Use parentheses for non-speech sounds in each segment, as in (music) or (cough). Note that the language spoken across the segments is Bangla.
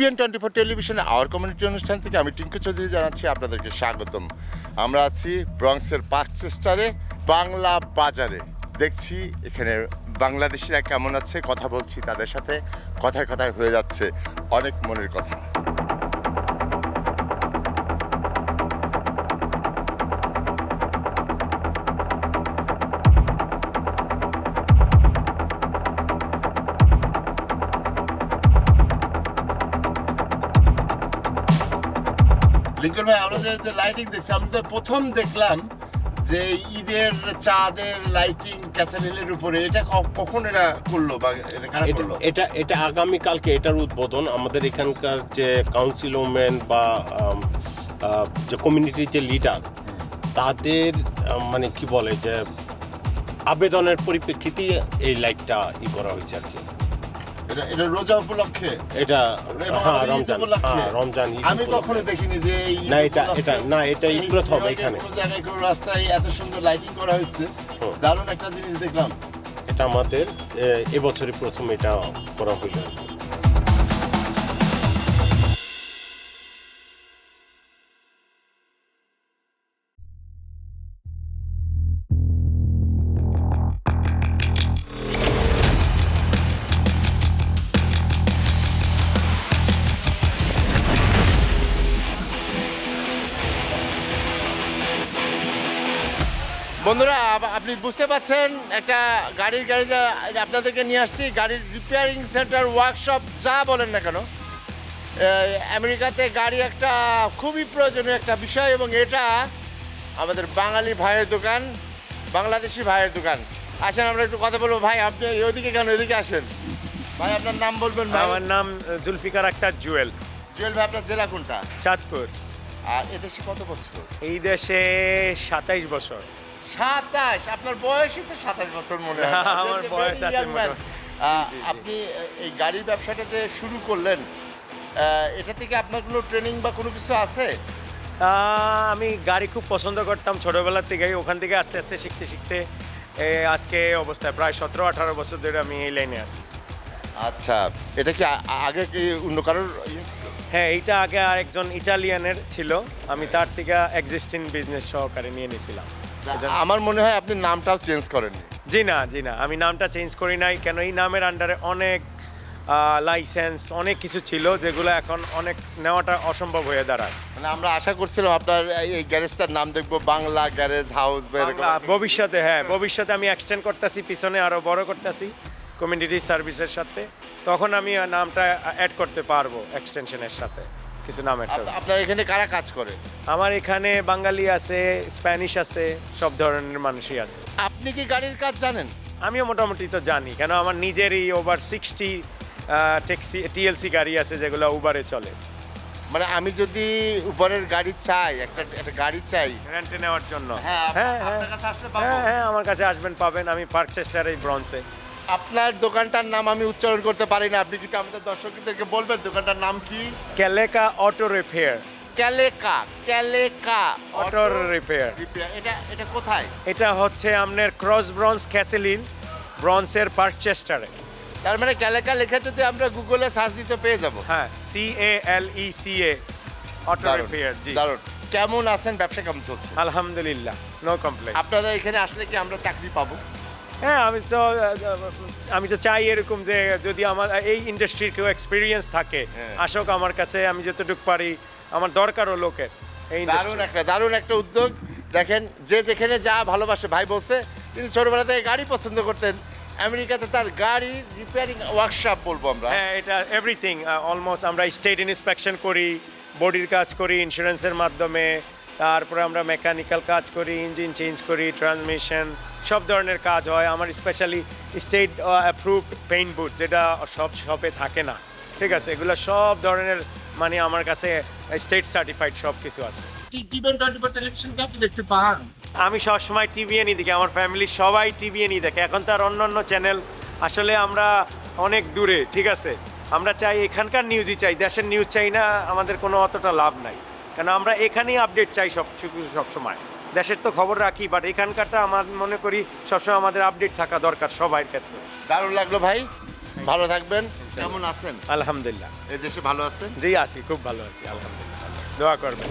টিভিএন টোয়েন্টি ফোর টেলিভিশনে আওয়ার কমিউনিটি অনুষ্ঠান থেকে আমি টিঙ্কু চৌধুরী জানাচ্ছি আপনাদেরকে স্বাগতম। আমরা আছি ব্রংসের পার্কচেস্টারে বাংলা বাজারে। দেখছি এখানে বাংলাদেশিরা কেমন আছে, কথা বলছি তাদের সাথে, কথায় কথায় হয়ে যাচ্ছে অনেক মনের কথা। লিঙ্কন ভাই আমরা যে- লাইটিং দেখছি আমি তো প্রথম দেখলাম যে ঈদের চাঁদের লাইটিং ক্যাসেল হিলের উপরে এটা কখন এটা করল বা এটা কারা এটা- করল? এটা এটা আগামীকালকে এটার উদ্বোধন। আমাদের এখানকার যে কাউন্সিল ওমেন বা যে কমিউনিটির যে লিডার তাদের মানে কি বলে যে আবেদনের পরিপ্রেক্ষিতে এই লাইটটা ই করা হয়েছে আর কি। এটা এটা রোজা উপলক্ষে এটা হ্যাঁ রমজান উপলক্ষে। হ্যাঁ রমজান আমি কখনো দেখিনি যে না, এটা- এটা- না, এটা এই প্রথম এখানে। জায়গায় কোনো রাস্তায় এত সুন্দর লাইটিং করা হয়েছে। দারুণ একটা জিনিস দেখলাম এটা আমাদের এবছরই প্রথম এটা করা হইল বন্ধুরা আপনি বুঝতে পারছেন একটা গাড়ির গ্যারেজে আপনাদেরকে নিয়ে আসছি। গাড়ির রিপেয়ারিং সেন্টার ওয়ার্কশপ যা বলেন না কেন আমেরিকাতে গাড়ি একটা খুবই প্রয়োজনীয় একটা বিষয় এবং এটা আমাদের বাঙালি ভাইয়ের দোকান বাংলাদেশি ভাইয়ের দোকান। আসেন আমরা একটু কথা বলব। ভাই আপনি ওইদিকে কেন এদিকে আসেন। ভাই আপনার নাম বলবেন ভাই? আমার নাম জুলফিকার আক্তার জুয়েল। জুয়েল ভাই আপনার জেলা কোনটা? চাঁদপুর। আর এদেশে কত বছর? এই দেশে সাতাইশ বছর। সাতাশ। আপনার বয়সই তো সাতাশ বছর মনে হয় (laughs) আমার বয়স আছে। আপনি এই গাড়ির ব্যবসাটা যে শুরু করলেন এটা থেকে আপনার কোনো ট্রেনিং বা কোনো কিছু আছে? আমি গাড়ি খুব পছন্দ করতাম ছোটোবেলার থেকেই। ওখান থেকে আস্তে আস্তে শিখতে শিখতে আজকে অবস্থায় প্রায় সতেরো আঠারো বছর ধরে আমি এই লাইনে আছি। আচ্ছা এটা কি আগে কি অন্য কারোর ইয়ে হ্যাঁ এইটা আগে আরেকজন ইটালিয়ানের ছিল। আমি তার থেকে এক্সিস্টিং বিজনেস সহকারে নিয়ে নিয়েছিলাম। আমার মনে হয় আপনি নামটাও চেঞ্জ করেন জি না জি না। আমি নামটা চেঞ্জ করি নাই কেন এই নামের আন্ডারে অনেক লাইসেন্স অনেক কিছু ছিল যেগুলো এখন অনেক নেওয়াটা অসম্ভব হয়ে দাঁড়ায়। মানে আমরা আশা করছিলাম আপনার এই- গ্যারেজটার নাম দেখব বাংলা গ্যারেজ হাউস বা এরকম। ভবিষ্যতে হ্যাঁ ভবিষ্যতে আমি এক্সটেন্ড করতেছি পিছনে আরও বড় করতেছি কমিউনিটি সার্ভিসের সাথে। তখন আমি নামটা অ্যাড করতে পারব এক্সটেনশনের সাথে। কিছু নাম আপ- আপনার এখানে কারা কাজ করে? আমার এখানে বাঙালি আছে স্প্যানিশ আছে সব ধরনের মানুষই আছে। আপনি কি গাড়ির কাজ জানেন? আমিও মোটামুটি তো জানি কেন আমার নিজেরই ওভার সিক্সটি ট্যাক্সি টিএলসি গাড়ি আছে যেগুলো উবারে চলে। মানে আমি যদি উপরের গাড়ি চাই একটা একটা গাড়ি চাই। রেন্টে নেওয়ার জন্য। হ্যাঁ, আপ- হ্যাঁ হ্যাঁ। আপনার কাছে আসলে পাবো? হ্যাঁ হ্যাঁ আমার কাছে আসবেন পাবেন। আমি পার্ক চেস্টার এই ব্রন্সে আপনার দোকানটার নাম আমি উচ্চারণ করতে পারি না। আপনি কি আমাদের দর্শকদেরকে বলবেন দোকানটার নাম কি? Kaleka auto repair. Kaleka Kaleka auto repair. এটা এটা কোথায়? এটা হচ্ছে আপনার ক্রস ব্রঞ্জ ক্যাসেলিন ব্রঞ্জের পার্ক চেস্টারে তার মানে ক্যালেকা লেখা যদি আমরা গুগলে সার্চ দিতে পেয়ে যাব। হ্যাঁ C A L E C A auto repair ji. দারুণ। কেমন আছেন? ব্যবসা কেমন চলছে? আলহামদুলিল্লাহ নো কমপ্লেন আপনাদের এখানে আসলে কি আমরা চাকরি পাবো? হ্যাঁ আমি তো আমি তো চাই এরকম যে যদি আমার এই ইন্ডাস্ট্রির কেউ এক্সপিরিয়েন্স থাকে হ্যাঁ। আসুক আমার কাছে আমি যতটুকু পারি আমার দরকারও লোকের এই দারুণ একটা দারুণ একটা উদ্যোগ। দেখেন যে যেখানে যা ভালোবাসে ভাই বলছে তিনি ছোটবেলা থেকে গাড়ি পছন্দ করতেন। আমেরিকাতে তার গাড়ি রিপেয়ারিং ওয়ার্কশপ বলব আমরা। হ্যাঁ এটা এভরিথিং অলমোস্ট আমরা স্টেট ইন্সপেকশন করি বডির কাজ করি ইন্স্যুরেন্সের মাধ্যমে তারপরে আমরা মেকানিক্যাল কাজ করি ইঞ্জিন চেঞ্জ করি ট্রান্সমিশন সব ধরনের কাজ হয়। আমার specially state approved paint booth যেটা সব শপে থাকে না। ঠিক আছে এগুলো সব ধরনের মানে আমার কাছে স্টেট সার্টিফাইড সব কিছু আছে দেখতে পান? আমি সবসময় টিভিএনই দেখি আমার ফ্যামিলির সবাই টিভিএনই দেখে। এখন তো আর অন্য অন্য চ্যানেল আসলে আমরা অনেক দূরে ঠিক আছে? আমরা চাই এখানকার নিউজই চাই দেশের নিউজ চাই না আমাদের কোনো অতটা লাভ নাই। কেন আমরা এখানেই আপডেট চাই সব সবসময়। দেশের তো খবর রাখি বাট এখানকারটা আমার মনে করি সবসময় আমাদের আপডেট থাকা দরকার সবাই ক্ষেত্রে। দারুণ লাগল ভাই। ভালো থাকবেন। কেমন আছেন? আলহামদুলিল্লাহ। এই দেশে ভালো আছেন? জি আছি খুব ভালো আছি আলহামদুলিল্লাহ। দোয়া করবেন।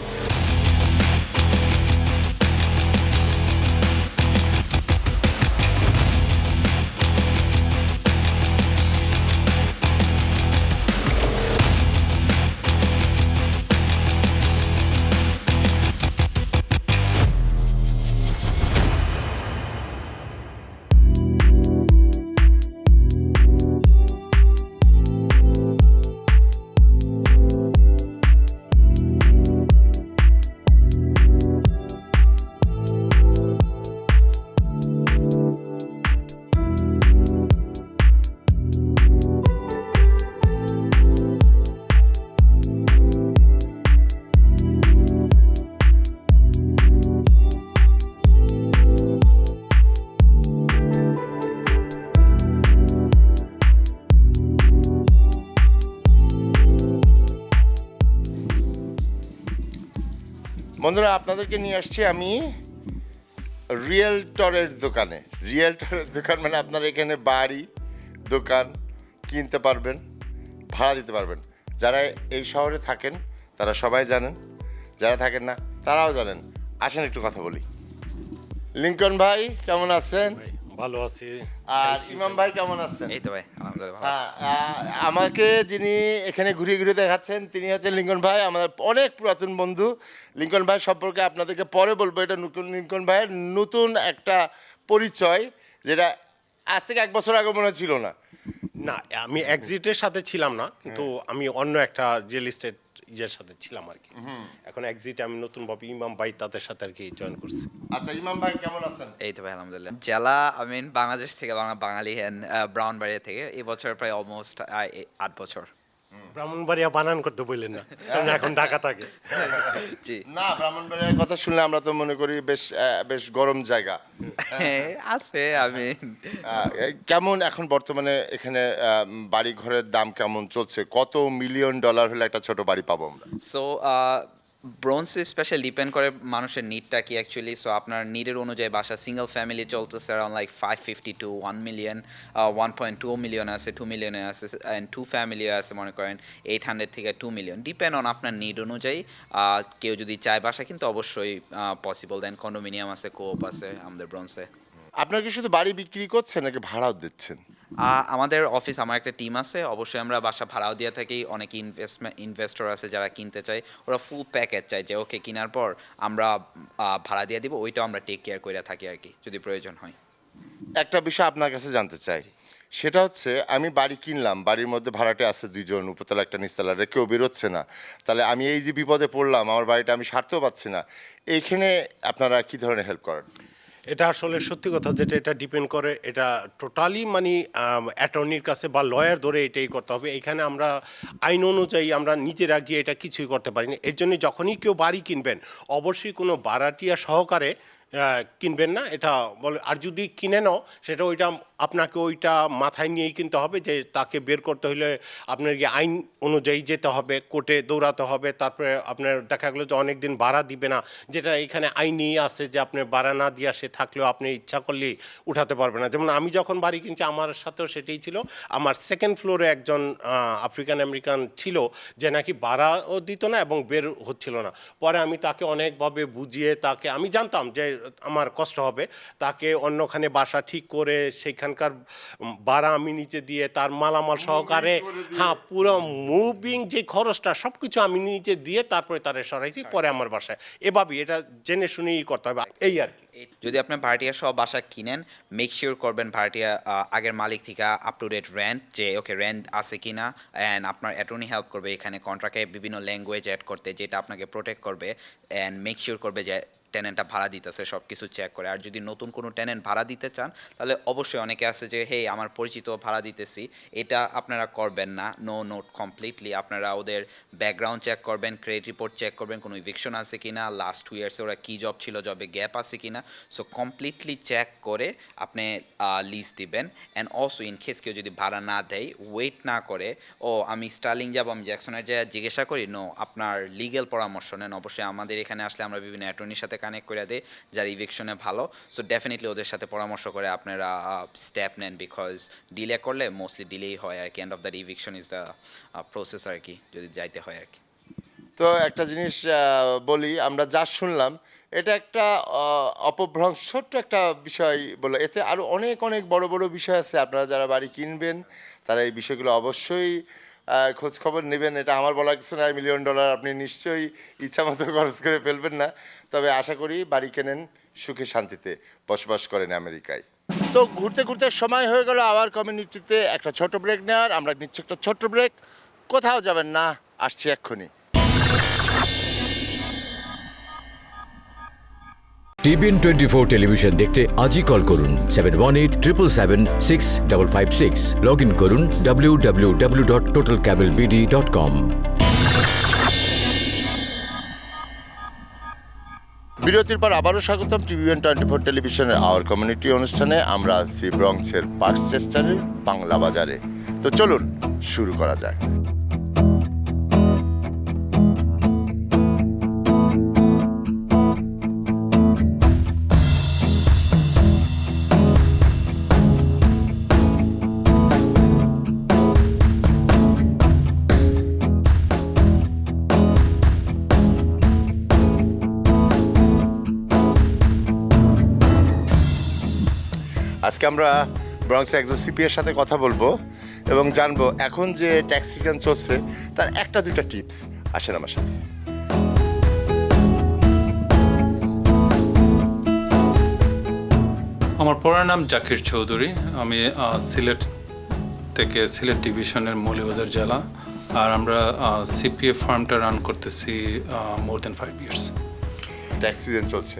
বন্ধুরা, আপনাদেরকে নিয়ে আসছি আমি রিয়েলটরের দোকানে। রিয়েলটরের দোকান মানে আপনারা এখানে বাড়ি, দোকান কিনতে পারবেন, ভাড়া দিতে পারবেন। যারা এই শহরে থাকেন, তারা সবাই জানেন। যারা থাকেন না, তারাও জানেন। আসেন, একটু কথা বলি। লিঙ্কন ভাই, কেমন আছেন? ভালো আছি। আর ইমাম ভাই কেমন আছেন? এই তো ভাই আলহামদুলিল্লাহ ভালো। হ্যাঁ, আমাকে যিনি এখানে ঘুরিয়ে ঘুরিয়ে দেখাচ্ছেন তিনি হচ্ছেন লিঙ্কন ভাই আমাদের অনেক পুরাতন বন্ধু। লিঙ্কন ভাই সম্পর্কে আপনাদেরকে পরে বলব এটা নতুন- লিঙ্কন ভাইয়ের নতুন একটা পরিচয় যেটা আজ থেকে এক বছর আগে মনে ছিল না। না আমি এক্সিটের সাথে ছিলাম না কিন্তু আমি অন্য একটা রিয়েল এস্টেট ইয়ের সাথে ছিলাম আর কি। এখন এক্সিট আমি নতুন ভাবে ইমাম ভাই তাদের সাথে আর কি জয়েন করছি। আচ্ছা ইমাম ভাই কেমন আছেন? এই তো ভাই আলহামদুলিল্লাহ। জেলা আই মিন বাংলাদেশ থেকে বাংলা বাঙালি হ্যান ব্রাউন বাড়িয়া থেকে এই বছর প্রায় অলমোস্ট আট বছর। ব্রাহ্মণবাড়িয়া বানান করতে বললেন না। কারণ এখন ঢাকা থাকে। (laughs) জি। না ব্রাহ্মণবাড়িয়ার কথা শুনলে আমরা তো মনে করি বেশ আহ, বেশ গরম জায়গা। আছে আমি আহ, কেমন এখন বর্তমানে এখানে আহ, বাড়ি ঘরের দাম কেমন চলছে? কত মিলিয়ন ডলার হলে একটা ছোট বাড়ি পাবো আমরা? সো ব্রোঞ্জে স্পেশাল ডিপেন্ড করে মানুষের নিডটা কি অ্যাকচুয়ালি সো আপনার নিডের অনুযায়ী বাসা সিঙ্গেল ফ্যামিলি চলতেছে around like five fifty to one million one point two million আছে টু মিলিয়নে আছে অ্যান্ড টু ফ্যামিলি আছে মনে করেন এইট হান্ড্রেড থেকে টু মিলিয়ন ডিপেন্ড অন আপনার নিড অনুযায়ী কেউ যদি চায় বাসা, কিন্তু অবশ্যই পসিবল দেন কন্ডোমিনিয়াম আছে কোপ আছে, আমাদের ব্রোঞ্জে আপনার কি শুধু বাড়ি বিক্রি করছেন নাকি ভাড়াও দিচ্ছেন? আমাদের অফিস আমার একটা টিম আছে। অবশ্যই আমরা বাসা ভাড়াও দিয়ে থাকি। অনেক ইনভেস্টমেন্ট ইনভেস্টর আছে যারা কিনতে চায়। ওরা ফুল প্যাকেজ চায় যে ওকে কেনার পর আমরা ভাড়া দিয়ে দিব। ওইটাও আমরা টেক কেয়ার করে থাকি আর কি যদি প্রয়োজন হয়। একটা বিষয় আপনার কাছে জানতে চাই। সেটা হচ্ছে আমি বাড়ি কিনলাম বাড়ির মধ্যে ভাড়াটে আছে দুইজন উপতলা একটা নিচতলারে। কেউ বেরোচ্ছে না। তাহলে আমি এই যে বিপদে পড়লাম আমার বাড়িটা আমি সারতেও পাচ্ছি না। এইখানে আপনারা কি ধরনের হেল্প করেন? এটা আসলে সত্যি কথা যেটা এটা ডিপেন্ড করে, এটা টোটালি মানে অ্যাটর্নির কাছে বা লয়ার ধরে এটাই করতে হবে। এখানে আমরা আইন অনুযায়ী আমরা নিজেরা গিয়ে এটা কিছুই করতে পারি না এর জন্য যখনই কেউ বাড়ি কিনবেন, অবশ্যই কোনো বারাটিয়া সহকারে কিনবেন না। এটা বলে, আর যদি কিনে নাও, সেটা ওইটা আপনাকে ওইটা মাথায় নিয়েই কিনতে হবে যে তাকে বের করতে হলে আপনার গিয়ে আইন অনুযায়ী যেতে হবে, কোর্টে দৌড়াতে হবে, তারপরে আপনার দেখা গেলো যে অনেক দিন ভাড়া দিবে না, যেটা এখানে আইনই আছে যে আপনি ভাড়া না দিয়ে সে থাকলেও আপনি ইচ্ছা করলেই উঠাতে পারবে না। যেমন আমি যখন বাড়ি কিনছি, আমার সাথেও সেটাই ছিল। আমার সেকেন্ড ফ্লোরে একজন আফ্রিকান আমেরিকান ছিল, যে নাকি ভাড়াও দিত না এবং বের হচ্ছিল না। পরে আমি তাকে অনেকভাবে বুঝিয়ে তাকে, আমি জানতাম যে আমার কষ্ট হবে, তাকে অন্যখানে বাসা ঠিক করে সেখানকার উম, ভাড়া আমি নিচে দিয়ে তার মালামাল সহকারে হ্যাঁ পুরো মুভিং যে খরচটা সব কিছু আমি নিচে দিয়ে তারপরে তারে সরাইছি পরে আমার বাসায়। এভাবেই এটা জেনে শুনেই করতে হবে। এই আর কি। যদি আপনি ভাড়াটিয়া সহ বাসা কিনেন মেক শিওর করবেন ভাড়াটিয়া আগের মালিক থেকে আপ টু ডেট রেন্ট যে ওকে রেন্ট আছে কিনা অ্যান্ড আপনার অ্যাটর্নি হেল্প করবে এখানে কন্ট্রাক্টে বিভিন্ন ল্যাঙ্গুয়েজ অ্যাড করতে যেটা আপনাকে প্রোটেক্ট করবে অ্যান্ড মেক শিওর করবে যে টেনেন্টটা ভাড়া দিতেছে সব কিছু চেক করে। আর যদি নতুন কোনো টেনেন্ট ভাড়া দিতে চান, তাহলে অবশ্যই অনেকে আছে যে হে আমার পরিচিত ভাড়া দিতেছি। এটা আপনারা করবেন না। নো নোট কমপ্লিটলি আপনারা ওদের ব্যাকগ্রাউন্ড চেক করবেন ক্রেডিট রিপোর্ট চেক করবেন, কোনো ইভিকশন আছে কি না লাস্ট টু ইয়ার্সে ওরা কী জব ছিল জবে গ্যাপ আছে কি না সো কমপ্লিটলি চেক করে আপনি লিজ দিবেন। অ্যান্ড অলসো ইন কেস কেউ যদি ভাড়া না দেয় ওয়েট না করে, ও, আমি স্টার্লিং যাব, আমি জ্যাকসনের যে জিজ্ঞাসা করি। নো আপনার লিগেল পরামর্শ নেন। অবশ্যই আমাদের এখানে আসলে আমরা বিভিন্ন অ্যাটর্নির সাথে কানেক্ট করে দেয় যারা ইভিকশনে ভালো। সো ডেফিনেটলি ওদের সাথে পরামর্শ করে আপনারা স্টেপ নেন বিকজ ডিলে করলে মোস্টলি ডিলেই হয় আর কি। End of the eviction is the process আর কি, যদি যাইতে হয় আর কি। তো একটা জিনিস বলি, আমরা যা শুনলাম, এটা একটা অপভ্রংশ, ছোট্ট একটা বিষয় বলে এতে আরও অনেক অনেক বড় বড় বিষয় আছে। আপনারা যারা বাড়ি কিনবেন, তারা এই বিষয়গুলো অবশ্যই আহ, খোঁজ খবর নেবেন এটা আমার বলা কিছু নয় মিলিয়ন ডলার আপনি নিশ্চয়ই ইচ্ছা মতো খরচ করে ফেলবেন না। তবে আশা করি বাড়ি কেনেন সুখে শান্তিতে বসবাস করেন আমেরিকায়। তো ঘুরতে ঘুরতে সময় হয়ে গেল আওয়ার কমিউনিটিতে একটা ছোট ব্রেক নেওয়ার আমরা নিচ্ছি একটা ছোট্ট ব্রেক কোথাও যাবেন না আসছি এক্ষুনি। টিভিএন টোয়েন্টি ফোর টেলিভিশন দেখতে আজই কল করুন seven one eight triple seven six double five six log in করুন W W W dot total cable BD dot com বিরতির পর আবারও স্বাগতম টিভিএন টোয়েন্টি ফোর টেলিভিশনের আওয়ার কমিউনিটি অনুষ্ঠানে। আমরা আছি ব্রংসের পার্কচেস্টারের বাংলা বাজারে। তো চলুন, শুরু করা যাক। আজকে আমরা ব্রংসের একজন সিপিএর সাথে কথা বলব এবং জানব এখন যে ট্যাক্স সিজন চলছে তার একটা দুটা টিপস আসেন আমার সাথে। আমার পড়ার নাম জাকির চৌধুরী। আমি সিলেট থেকে সিলেট ডিভিশনের মৌলিবাজার জেলা আর আমরা সিপিএফ ফার্মটা রান করতেছি more than five years tax season চলছে।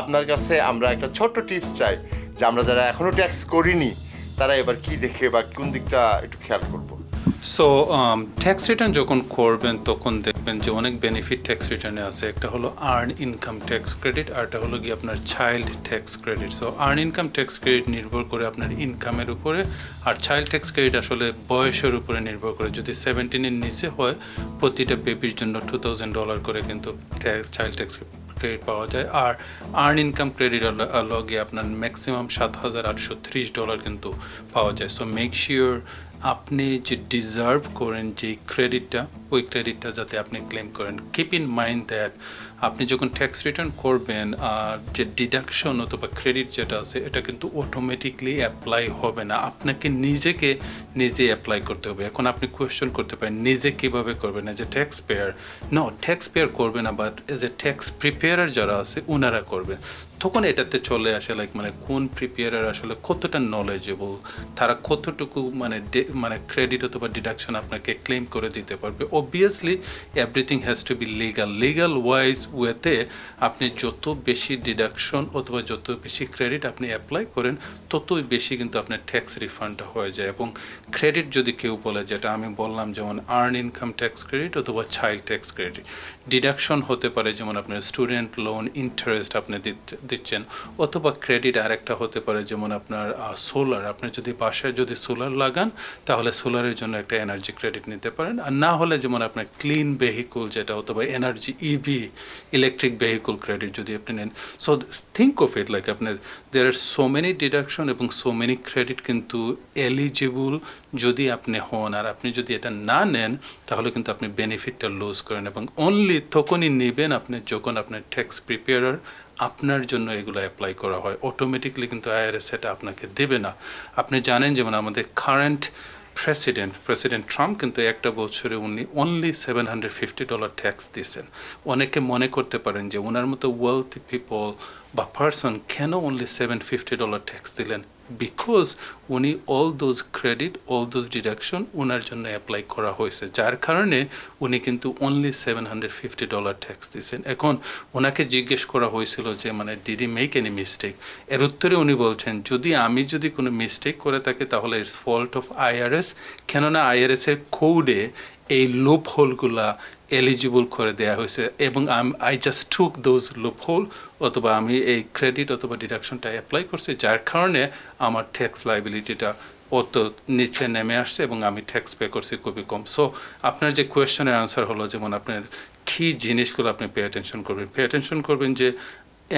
আপনার কাছে আমরা একটা ছোট্ট টিপস চাই। যে আমরা যারা এখনও ট্যাক্স করিনি, তারা এবার কি দেখে বা কোন দিকটা একটু খেয়াল করব? সো ট্যাক্স রিটার্ন যখন করবেন, তখন দেখবেন যে অনেক বেনিফিট ট্যাক্স রিটার্নে আছে। একটা হলো আর্ন ইনকাম ট্যাক্স ক্রেডিট আর একটা হলো গিয়ে আপনার child tax credit so earn income tax credit নির্ভর করে আপনার ইনকামের উপরে, আর চাইল্ড ট্যাক্স ক্রেডিট আসলে বয়সের উপরে নির্ভর করে। যদি সেভেন্টিনের নিচে হয়, প্রতিটা বেবির জন্য টু থাউজেন্ড ডলার করে কিন্তু চাইল্ড ট্যাক্স ক্রেডিট পাওয়া যায়। আর আর্ন ইনকাম ক্রেডিট লগে আপনার ম্যাক্সিমাম সাত হাজার আটশো ত্রিশ ডলার কিন্তু পাওয়া যায়। সো মেক শিওর আপনি যে ডিজার্ভ করেন যে ক্রেডিটটা ওই ক্রেডিটটা যাতে আপনি ক্লেম করেন। কিপ ইন মাইন্ড দ্যাট আপনি যখন ট্যাক্স রিটার্ন করবেন যে ডিডাকশন অথবা ক্রেডিট যেটা আছে, এটা কিন্তু অটোমেটিকলি অ্যাপ্লাই হবে না। আপনাকে নিজেকে নিজে অ্যাপ্লাই করতে হবে। এখন আপনি কোয়েশ্চেন করতে পারেন, নিজে কীভাবে করবেন? এজ এ ট্যাক্স পেয়ার ন ট্যাক্স পেয়ার করবে না but as a tax preparer যারা আছে ওনারা করবে। তখন এটাতে চলে আসে লাইক মানে কোন প্রিপেয়ারার আসলে কতটা নলেজেবল তারা কতটুকু মানে মানে ক্রেডিট অথবা ডিডাকশন আপনাকে ক্লেম করে দিতে পারবে। Obviously everything has to be legal legal wise ওয়েতে আপনি যত বেশি ডিডাকশন অথবা যত বেশি ক্রেডিট আপনি অ্যাপ্লাই করেন, ততই বেশি কিন্তু আপনার ট্যাক্স রিফান্ডটা হয়ে যায়। এবং ক্রেডিট যদি কেউ বলে, যেটা আমি বললাম, যেমন আর্ন ইনকাম ট্যাক্স ক্রেডিট অথবা চাইল্ড ট্যাক্স ক্রেডিট ডিডাকশন হতে পারে, যেমন আপনার স্টুডেন্ট লোন ইন্টারেস্ট আপনি দিচ্ছেন, অথবা ক্রেডিট আরেকটা হতে পারে, যেমন আপনার সোলার আপনি যদি বাসায় যদি সোলার লাগান, তাহলে সোলারের জন্য একটা এনার্জি ক্রেডিট নিতে পারেন। আর না হলে যেমন আপনার ক্লিন ভেহিকুল যেটা, অথবা energy EV electric vehicle credit যদি আপনি নেন। So think of it like আপনার দের আর সো মেনি ডিডাকশন এবং সো মেনি ক্রেডিট কিন্তু এলিজিবল যদি আপনি হন। আর আপনি যদি এটা না নেন, তাহলে কিন্তু আপনি বেনিফিটটা লুজ করেন এবং অনলি তখনই নেবেন আপনি যখন আপনার ট্যাক্স প্রিপেয়ারার আপনার জন্য এগুলো অ্যাপ্লাই করা হয়। অটোমেটিকলি কিন্তু আইআরএস এটা আপনাকে দেবে না। আপনি জানেন যেমন আমাদের কারেন্ট প্রেসিডেন্ট প্রেসিডেন্ট ট্রাম্প কিন্তু একটা বছরে উনি only seven hundred fifty dollar tax দিয়েছেন। অনেকে মনে করতে পারেন যে ওনার মতো ওয়েলথ পিপল বা পার্সন কেন only seven fifty dollar tax দিলেন? বিকজ উনি all those credit all those deduction ওনার জন্য অ্যাপ্লাই করা হয়েছে। যার কারণে উনি কিন্তু only seven hundred fifty dollar tax দিয়েছেন। এখন ওনাকে জিজ্ঞেস করা হয়েছিল যে মানে ডিডি মেক এনি মিস্টেক এর উত্তরে উনি বলছেন, যদি আমি যদি কোনো মিস্টেক করে থাকি, তাহলে ইটস ফল্ট অফ আইআরএস কেননা আইআরএস এর কোডে এই লোপ হোলগুলা এলিজিবল করে দেয়া হয়েছে এবং I just took those loophole অথবা আমি এই ক্রেডিট অথবা ডিডাকশনটা অ্যাপ্লাই করছি, যার কারণে আমার ট্যাক্স লাইবিলিটিটা অত নিচে নেমে আসছে এবং আমি ট্যাক্স পে করছি খুবই কম। সো আপনার যে কোয়েশ্চেনের আনসার হলো, যেমন আপনার কী জিনিসগুলো আপনি পে অ্যাটেনশন করবেন? পে অ্যাটেনশন করবেন যে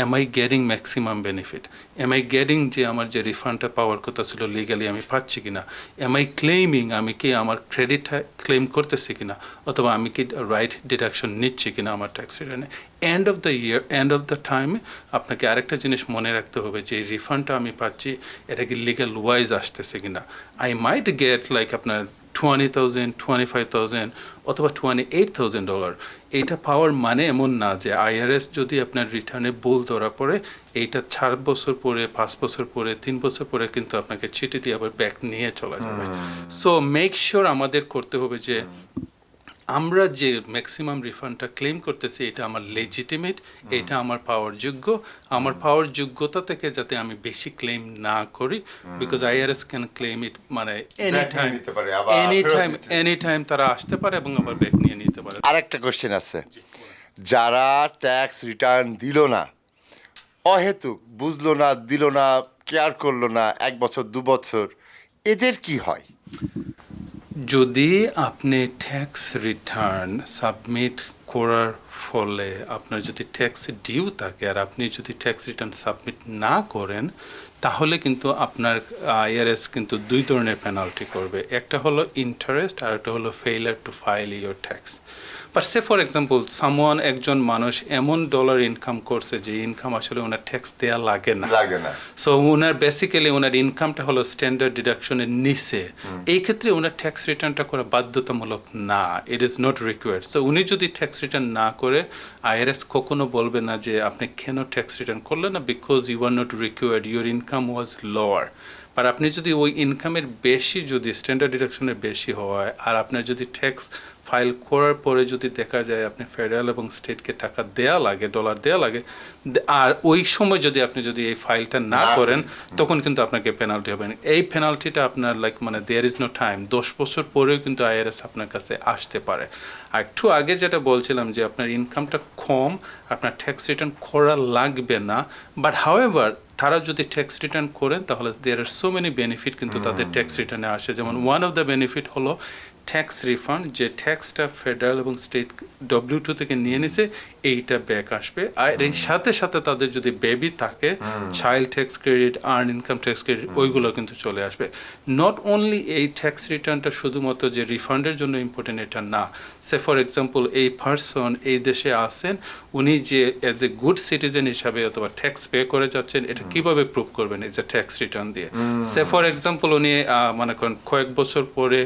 am I getting maximum benefit am I getting যে আমার যে রিফান্ডটা পাওয়ার কথা ছিল লিগালি আমি পাচ্ছি কিনা? এম আই ক্লেমিং আমি কি আমার ক্রেডিটটা ক্লেম করতেছি কিনা? অথবা আমি কি রাইট ডিডাকশন নিচ্ছি কিনা আমার tax রিটার্নে end of the year end of the time আপনাকে আরেকটা জিনিস মনে রাখতে হবে যে রিফান্ডটা আমি পাচ্ছি, এটা কি লিগাল ওয়াইজ আসতেছে কিনা? আই মাইট গেট লাইক আপনার twenty thousand twenty five thousand অথবা টোয়েন্টি এইট থাউজেন্ড ডলার এটা পাওয়ার মানে এমন না যে আইআরএস যদি আপনার রিটার্নে ভুল ধরা পড়ে এইটা চার বছর পরে পাঁচ বছর পরে তিন বছর পরে কিন্তু আপনাকে চিঠি দিয়ে আবার ব্যাক নিয়ে চলা যাবে। সো মেক শিওর আমাদের করতে হবে যে আমরা যে ম্যাক্সিমাম রিফান্ডটা ক্লেম করতেছি এটা আমার লেজিটিমেট এটা আমার পাওয়ার যোগ্য আমার পাওয়ার যোগ্যতা থেকে যাতে আমি বেশি ক্লেম না করি because IRS can claim it মানে এনি টাইম নিতে পারে, এনি টাইম এনি টাইম তারা আসতে পারে এবং আবার ব্যাক নিয়ে নিতে পারে। আরেকটা কোশ্চেন আছে। যারা ট্যাক্স রিটার্ন দিল না অহেতুক বুঝলো না দিল না কেয়ার করল না এক বছর দু বছর এদের কি হয়? যদি আপনি ট্যাক্স রিটার্ন সাবমিট করার ফলে আপনার যদি ট্যাক্স ডিউ থাকে আর আপনি যদি ট্যাক্স রিটার্ন সাবমিট না করেন, তাহলে কিন্তু আপনার আইআরএস কিন্তু দুই ধরনের পেনাল্টি করবে। একটা হলো ইন্টারেস্ট আর একটা হলো failure to file your tax but say for example someone একজন মানুষ এমন ডলার ইনকাম করছে যে ইনকাম আসলে ওনার ট্যাক্স দেওয়া লাগে না। লাগে না। সো ওনার বেসিক্যালি ওনার ইনকামটা হলো স্ট্যান্ডার্ড ডিডাকশনের নিচে। এই ক্ষেত্রে ওনার ট্যাক্স রিটার্নটা করা বাধ্যতামূলক না। It is not required so উনি যদি ট্যাক্স রিটার্ন না করে আইআরএস কখনো বলবে না যে আপনি কেন ট্যাক্স রিটার্ন করলেন না? Because you are not required your income was lower আর আপনি যদি ওই ইনকামের বেশি যদি স্ট্যান্ডার্ড ডিডাকশনের বেশি হয় আর আপনার যদি ট্যাক্স ফাইল করার পরে যদি দেখা যায় আপনি ফেডারেল এবং স্টেটকে টাকা দেয়া লাগে ডলার দেয়া লাগে আর ওই সময় যদি আপনি যদি এই ফাইলটা না করেন তখন কিন্তু আপনাকে পেনাল্টি হবে। না। এই পেনাল্টিটা আপনার লাইক মানে দেয়ার ইজ নো টাইম দশ বছর পরেও কিন্তু আইআরএস আপনার কাছে আসতে পারে। আর একটু আগে যেটা বলছিলাম যে আপনার ইনকামটা কম আপনার ট্যাক্স রিটার্ন করা লাগবে না। বাট হাউএভার তারা যদি ট্যাক্স রিটার্ন করেন তাহলে there are so many benefit কিন্তু তাদের ট্যাক্স রিটার্নে আসে। যেমন ওয়ান অফ দ্য বেনিফিট হলো ট্যাক্স রিফান্ড যে ট্যাক্সটা ফেডারেল এবং স্টেট ডব্লিউ টু থেকে নিয়ে নিছে এইটা ব্যাক আসবে। আর এই সাথে সাথে তাদের যদি বেবি থাকে child tax credit earn income tax credit ওইগুলো কিন্তু চলে আসবে। নট অনলি এই ট্যাক্স রিটার্নটা শুধুমাত্র যে রিফান্ডের জন্য ইম্পর্টেন্ট এটা না সে ফর এক্সাম্পল এই পার্সন এই দেশে আসেন উনি যে অ্যাজ এ গুড সিটিজেন হিসাবে অথবা ট্যাক্স পে করে যাচ্ছেন এটা কীভাবে প্রুভ করবেন এজ এ ট্যাক্স রিটার্ন দিয়ে? সে ফর এক্সাম্পল উনি মনে করেন কয়েক বছর পরে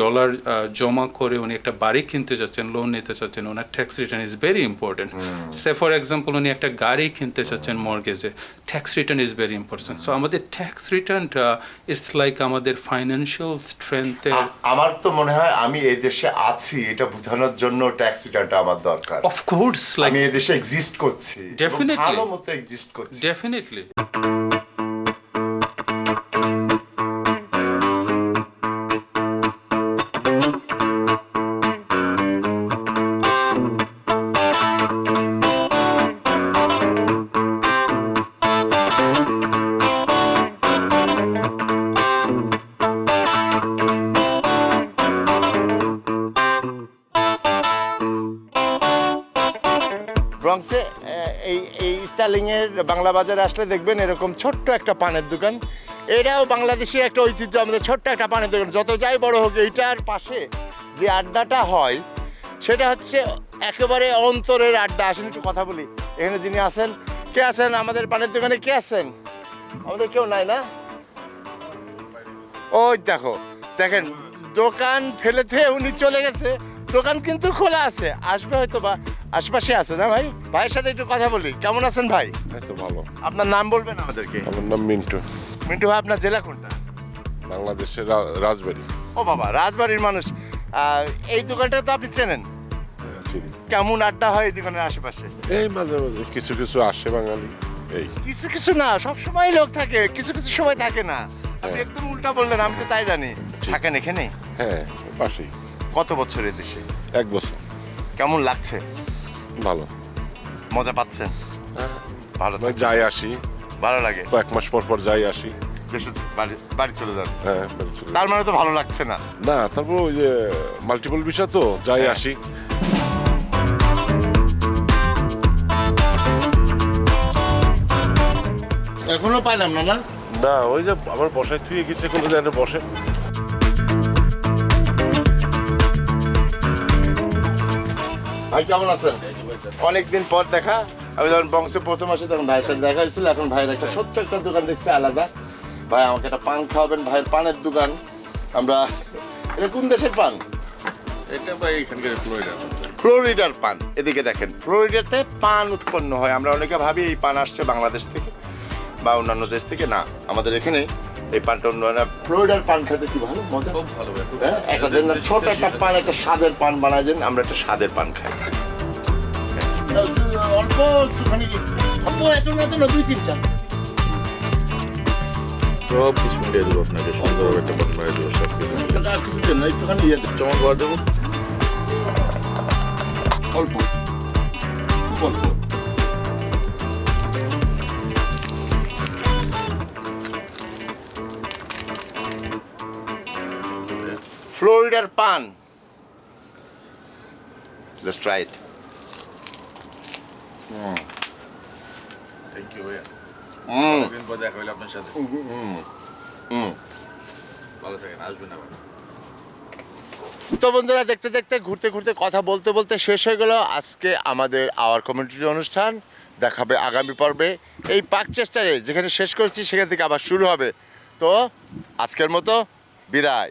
ডলার জমা করে উনি একটা বাড়ি কিনতে চাচ্ছেন লোন নিতে চাচ্ছেন ওনার tax return is very important say for example উনি একটা গাড়ি কিনতে চাচ্ছেন মর্গেজে tax return is very important so আমাদের ট্যাক্স রিটার্নটা ইটস লাইক আমাদের ফাইন্যান্সিয়াল স্ট্রেংথের আ- আমার তো মনে হয় আমি এই দেশে আছি এটা বোঝানোর জন্য ট্যাক্স রিটার্নটা আমার দরকার। অফকোর্স লাইক আমি এই দেশে এক্সিস্ট করছি Definitely. ভালো মতো এক্সিস্ট করছি। ডেফিনেটলি ব্রঙ্কসে এই এই স্টার্লিংয়ের বাংলা বাজারে আসলে দেখবেন এরকম ছোট্ট একটা পানের দোকান। এটাও বাংলাদেশের একটা ঐতিহ্য, আমাদের ছোট্ট একটা পানের দোকান। যত যাই বড় হোক, এইটার পাশে যে আড্ডাটা হয়, সেটা হচ্ছে একেবারে অন্তরের আড্ডা। আসেন, একটু কথা বলি। এখানে যিনি আছেন, কে আছেন? আমাদের পানের দোকানে কে আছেন? আমাদের কেউ নাই না? ওই দেখো, দেখেন, দোকান ফেলে উনি চলে গেছে। দোকান কিন্তু খোলা আছে, আসবে হয়তো বা আশপাশে আছে না ভাই? ভাইয়ের সাথে একটু কথা বলি। কেমন আছেন ভাই? তো ভালো। আপনার নাম বলবেন আমাদেরকে? আমার নাম মিন্টু। মিন্টু ভাই আপনার জেলা কোনটা? বাংলাদেশের রাজবাড়ি। ও বাবা রাজবাড়ির মানুষ। এই দোকানটা তো আপনি চেনেন? হ্যাঁ, কেমন আড্ডা হয় এই দোকানের আশেপাশে? এই মাঝে মাঝে কিছু কিছু আসে বাঙালি এই। কিছু কিছু না সব সময় লোক থাকে কিছু কিছু সময় থাকে না। আপনি হ্যাঁ। একদম উল্টা বললেন আমি তো তাই জানি। থাকেন এখানে? হ্যাঁ পাশেই। কত বছর দেশে? এক বছর। কেমন লাগছে? ভালো। মজা পাচ্ছেন হ্যাঁ, ভালো থাকবেন। যাই আসি। ভালো লাগে? কয়েক মাস পর পর যাই আসি। দেশে বাড়ি বাড়ি চলে যান? হ্যাঁ বাড়ি চলে যাই। তার মানে তো ভালো লাগছে না? না তারপর ওই যে মাল্টিপল বিষয় তো যাই হ্যাঁ। আসি। এখনও পাইলাম না না? না ওই যে আবার বসায় থুয়ে গেছে কোনো জায়গায় বসে। ভাই কেমন আছেন? অনেকদিন পর দেখা আমি যখন বংশে প্রথম আসে তখন ভাইয়ের সাথে দেখা হয়েছিল এখন ভাইয়ের একটা সত্য একটা দোকান দেখছি আলাদা। ভাই আমাকে একটা পান খাওয়াবেন ভাইয়ের পানের দোকান। আমরা এটা কোন দেশের পান? এটা ভাই এখানকার ফ্লোরিডা ফ্লোরিডার পান। এদিকে দেখেন ফ্লোরিডাতে পান উৎপন্ন হয়। আমরা অনেকে ভাবি এই পান আসছে বাংলাদেশ থেকে বা অন্যান্য দেশ থেকে। না আমাদের এখানে এই পানটা অন্য ফ্লোরিডার পান খেতে কি ভালো? মজা? খুব ভালো হ্যাঁ, একটা ছোট একটা পান একটা স্বাদের পান বানাই দেন আমরা একটা স্বাদের পান খাই। অল্প একটুখানি অল্প এত না তো না দুই তিনটা। সব কিছু মিলিয়ে দেবো আপনাকে সুন্দরভাবে একটা বন্ধ করে দেবো সব কিছু আর কিছু দেন না একটুখানি ইয়ে দেন। চমক বার দেবো? অল্প। খুব অল্প। ফ্লোরিডার পান। Let's try it. Thank you ভাইয়া। Mm. দিন পর দেখা হইল আপনার সাথে। ভালো থাকেন আসবেন আবার। তো বন্ধুরা দেখতে দেখতে ঘুরতে ঘুরতে কথা বলতে বলতে শেষ হয়ে গেল। আজকে আমাদের আওয়ার কমিউনিটির অনুষ্ঠান দেখাবে আগামী পর্বে। এই পার্ক চেস্টারে যেখানে শেষ করছি সেখান থেকে আবার শুরু হবে। তো আজকের মতো বিদায়।